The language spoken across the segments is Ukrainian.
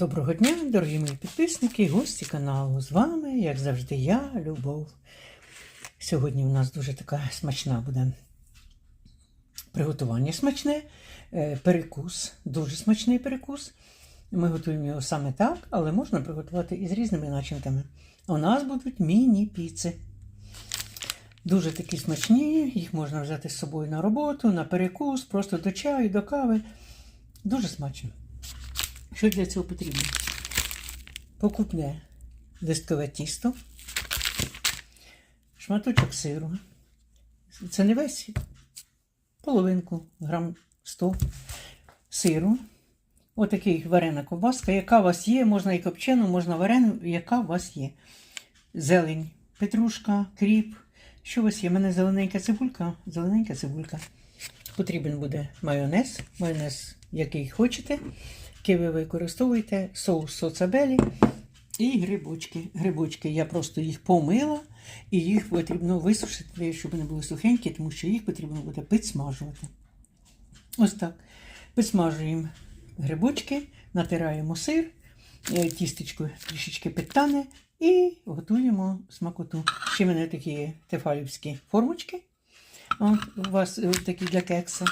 Доброго дня, дорогі мої підписники, гості каналу. З вами, як завжди, я, Любов. Сьогодні у нас дуже така смачна буде приготування смачне, е, перекус, дуже смачний перекус. Ми готуємо його саме так, але можна приготувати і з різними начинками. У нас будуть міні-піци. Дуже такі смачні, їх можна взяти з собою на роботу, на перекус, просто до чаю, до кави. Дуже смачно. Що для цього потрібно? Покупне листкове тісто, шматочок сиру. Це не весь половинку, грам 100 сиру. Отакий варена ковбаска. Яка у вас є, можна і копчену, можна варену, яка у вас є. Зелень, петрушка, кріп. Що у вас є? У мене зелененька цибулька, зелененька цибулька. Потрібен буде майонез, майонез, який хочете який ви використовуєте соус соцабелі і грибочки. Грибочки я просто їх помила, і їх потрібно висушити, щоб вони були сухенькі, тому що їх потрібно буде підсмажувати. Ось так. Підсмажуємо грибочки, натираємо сир, е, тістечко трішечки підтане і готуємо смакоту. Ще в мене такі тефалівські формочки. От, у вас е, такі для кекса.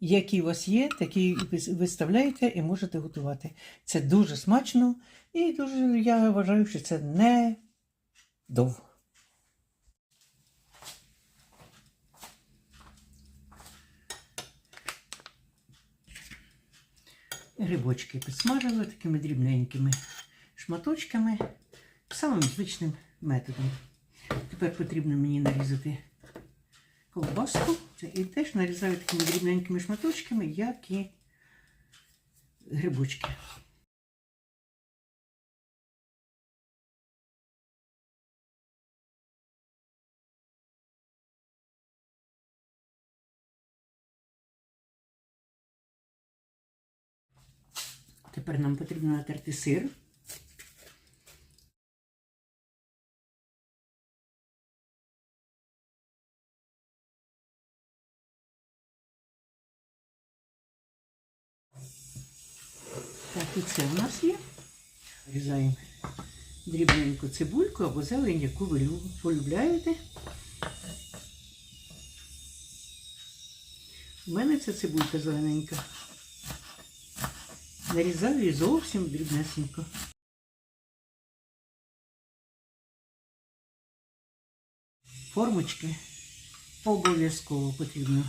Які у вас є, такі виставляєте і можете готувати. Це дуже смачно і дуже, я вважаю, що це не довго. Грибочки підсмажили такими дрібненькими шматочками, самим звичним методом. Тепер потрібно мені нарізати ковбаску. І теж нарізаю такими дрібненькими шматочками, як і грибочки. Тепер нам потрібно натерти сир. І це у нас є. Різаємо дрібненьку цибульку або зелень, яку ви полюбляєте. У мене це цибулька зелененька. Нарізаю її зовсім дрібнесенько. Формочки обов'язково потрібно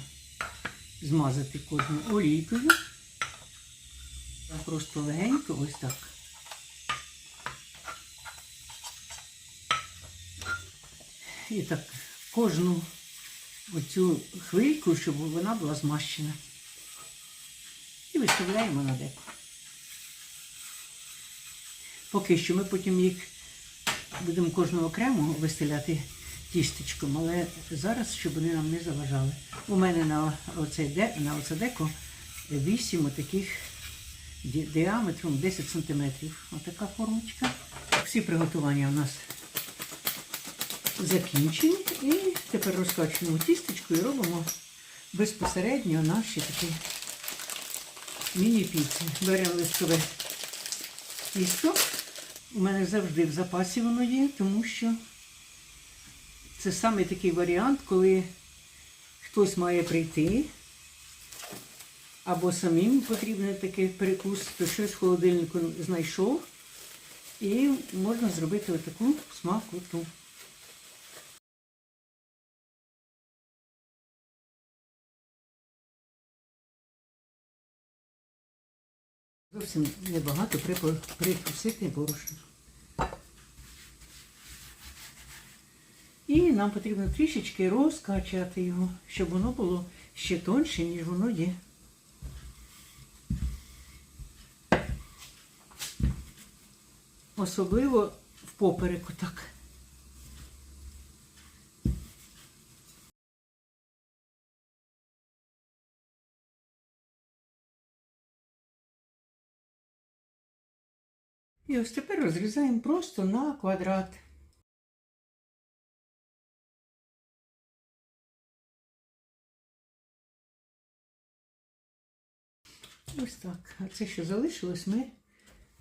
змазати кожну олійкою. Просто легенько ось так. І так кожну оцю хвильку, щоб вона була змащена. І виставляємо на деко. Поки що ми потім їх будемо кожного окремо вистеляти тістечком, але зараз, щоб вони нам не заважали. У мене на оце, деко 8 таких діаметром 10 см. Отака формочка. Всі приготування у нас закінчені. І тепер розкачуємо тістечко і робимо безпосередньо наші такі міні-піци. Беремо листове тісто. У мене завжди в запасі воно є, тому що це саме такий варіант, коли хтось має прийти або самим потрібен такий перекус, то щось в холодильнику знайшов. І можна зробити отаку смакоту. Зовсім небагато прикусити борошно. І нам потрібно трішечки розкачати його, щоб воно було ще тонше, ніж воно є. Особливо в попереку так. І ось тепер розрізаємо просто на квадрат. Ось так. А це, що залишилось, ми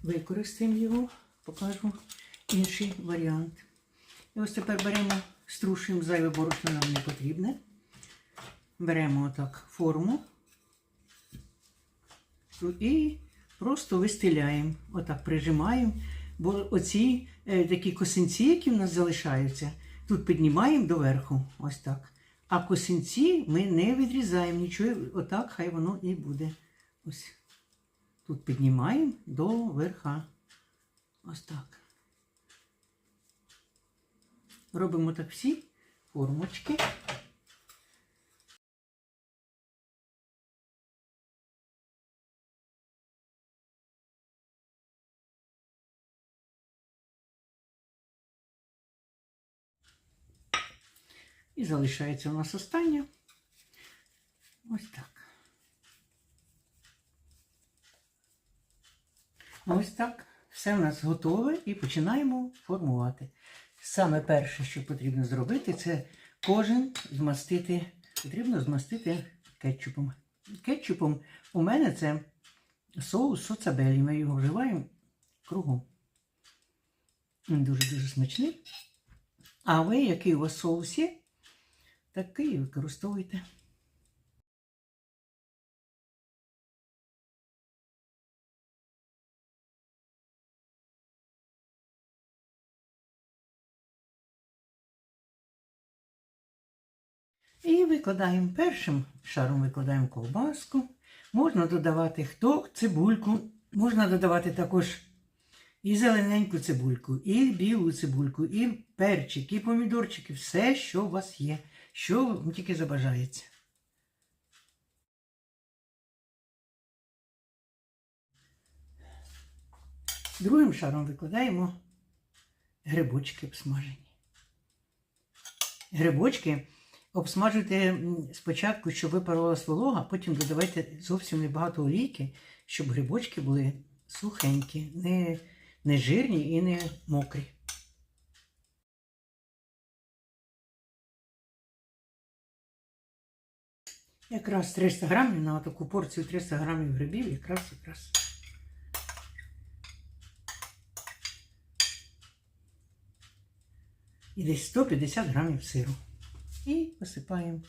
використаємо його, покажу інший варіант. І ось тепер беремо, струшуємо зайве борошно нам не потрібне. Беремо отак форму і просто вистеляємо, отак прижимаємо. Бо оці е, такі косинці, які в нас залишаються, тут піднімаємо доверху, ось так. А косинці ми не відрізаємо нічого, отак хай воно і буде. Ось. Тут піднімаємо до верха. Ось так. Робимо так всі формочки. І залишається у нас остання. Ось так. Ось так. Все у нас готове і починаємо формувати. Саме перше, що потрібно зробити, це кожен змастити. Потрібно змастити кетчупом. Кетчупом у мене це соус соцабелі. Ми його вживаємо кругом. Він дуже-дуже смачний. А ви, який у вас соус є, такий використовуйте. І викладаємо першим шаром викладаємо ковбаску. Можна додавати хто цибульку, можна додавати також і зелененьку цибульку, і білу цибульку, і перчик, і помідорчики, все, що у вас є, що вам тільки забажається. Другим шаром викладаємо грибочки обсмажені. Грибочки обсмажуйте спочатку, щоб випарувалась волога, потім додавайте зовсім небагато олійки, щоб грибочки були сухенькі, не, не жирні і не мокрі. Якраз 300 грамів на таку порцію 300 грамів грибів, якраз якраз. І десь 150 грамів сиру. І посипаємо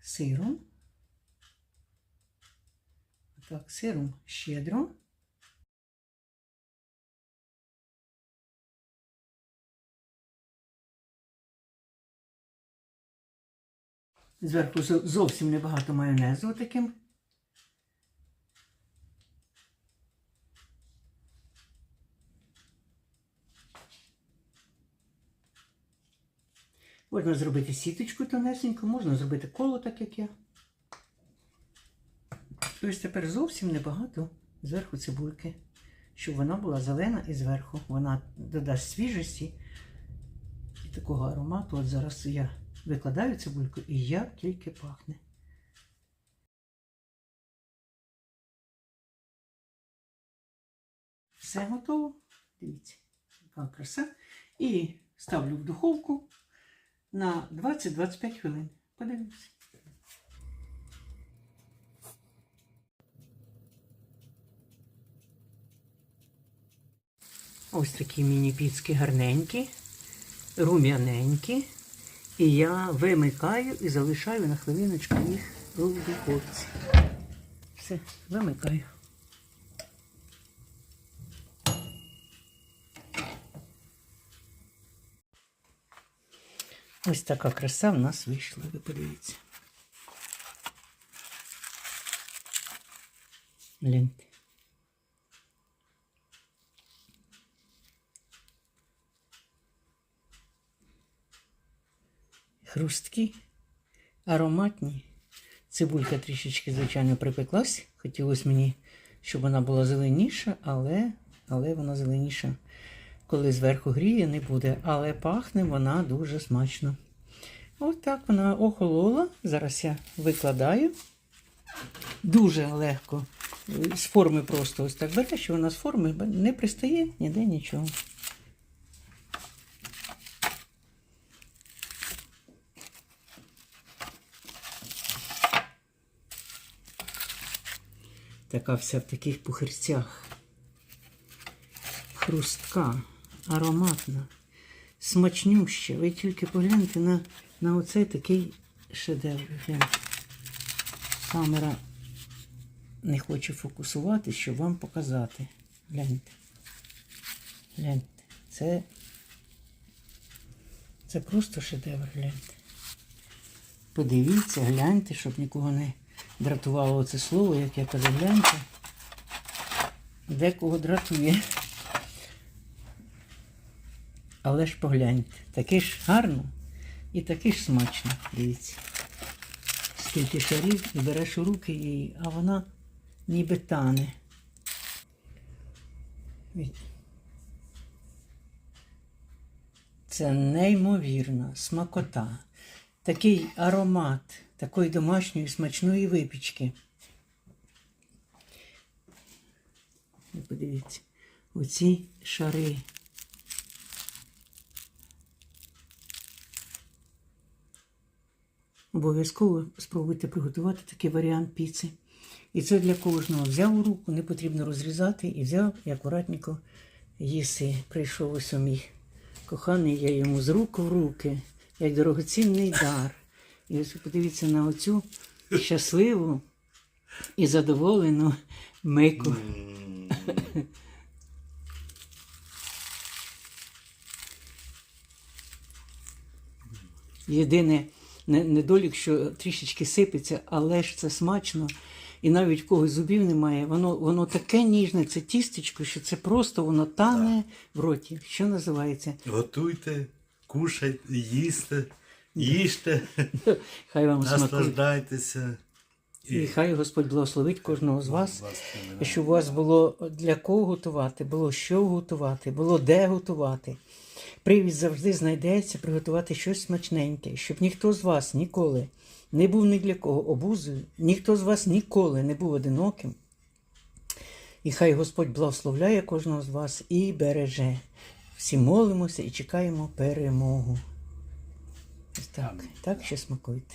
сиром. Так, сиром щедро. Зверху зо- зовсім небагато майонезу таким. Можна зробити сіточку тонесеньку, можна зробити коло, так як я. Ось тепер зовсім небагато зверху цибульки, щоб вона була зелена і зверху. Вона додасть свіжості і такого аромату. От зараз я викладаю цибульку і як тільки пахне. Все готово. Дивіться, яка краса. І ставлю в духовку на 20-25 хвилин. Подивимося. Ось такі міні-піцки гарненькі, рум'яненькі. І я вимикаю і залишаю на хвилиночку їх у духовці. Все, вимикаю. Ось така краса в нас вийшла, ви подивіться. Гляньте. Хрусткі, ароматні. Цибулька трішечки, звичайно, припеклась. Хотілося мені, щоб вона була зеленіша, але, але вона зеленіша, коли зверху гріє, не буде. Але пахне вона дуже смачно. Ось так вона охолола. Зараз я викладаю. Дуже легко. З форми просто ось так бере, що вона з форми не пристає ніде нічого. Така вся в таких пухирцях. Хрустка, ароматна, смачнюща. Ви тільки погляньте на, на оцей такий шедевр. Гляньте. Камера не хоче фокусувати, щоб вам показати. Гляньте. Гляньте. Це, це просто шедевр, гляньте. Подивіться, гляньте, щоб нікого не дратувало це слово, як я кажу, гляньте. Декого дратує. Але ж погляньте, таке ж гарно і таке ж смачно. Дивіться. Скільки шарів і береш у руки її, а вона ніби тане. Це неймовірна смакота. Такий аромат такої домашньої смачної випічки. Подивіться, оці шари. Обов'язково спробуйте приготувати такий варіант піци. І це для кожного. Взяв у руку, не потрібно розрізати, і взяв і акуратненько їси. Прийшов ось мій коханий, я йому з рук в руки, як дорогоцінний дар. І ось подивіться на оцю щасливу і задоволену мику. Єдине не- недолік, що трішечки сипеться, але ж це смачно. І навіть когось зубів немає. Воно, воно таке ніжне, це тістечко, що це просто воно тане в роті. Що називається? Готуйте, кушайте, їсте, їжте, Хай вам смакує. наслаждайтеся. І хай Господь благословить кожного з Вас щоб у вас було для кого готувати, було що готувати, було де готувати. Привід завжди знайдеться приготувати щось смачненьке, щоб ніхто з вас ніколи не був ні для кого обузою, ніхто з вас ніколи не був одиноким. І хай Господь благословляє кожного з вас і береже. Всі молимося і чекаємо перемогу. Так, так ще смакуйте.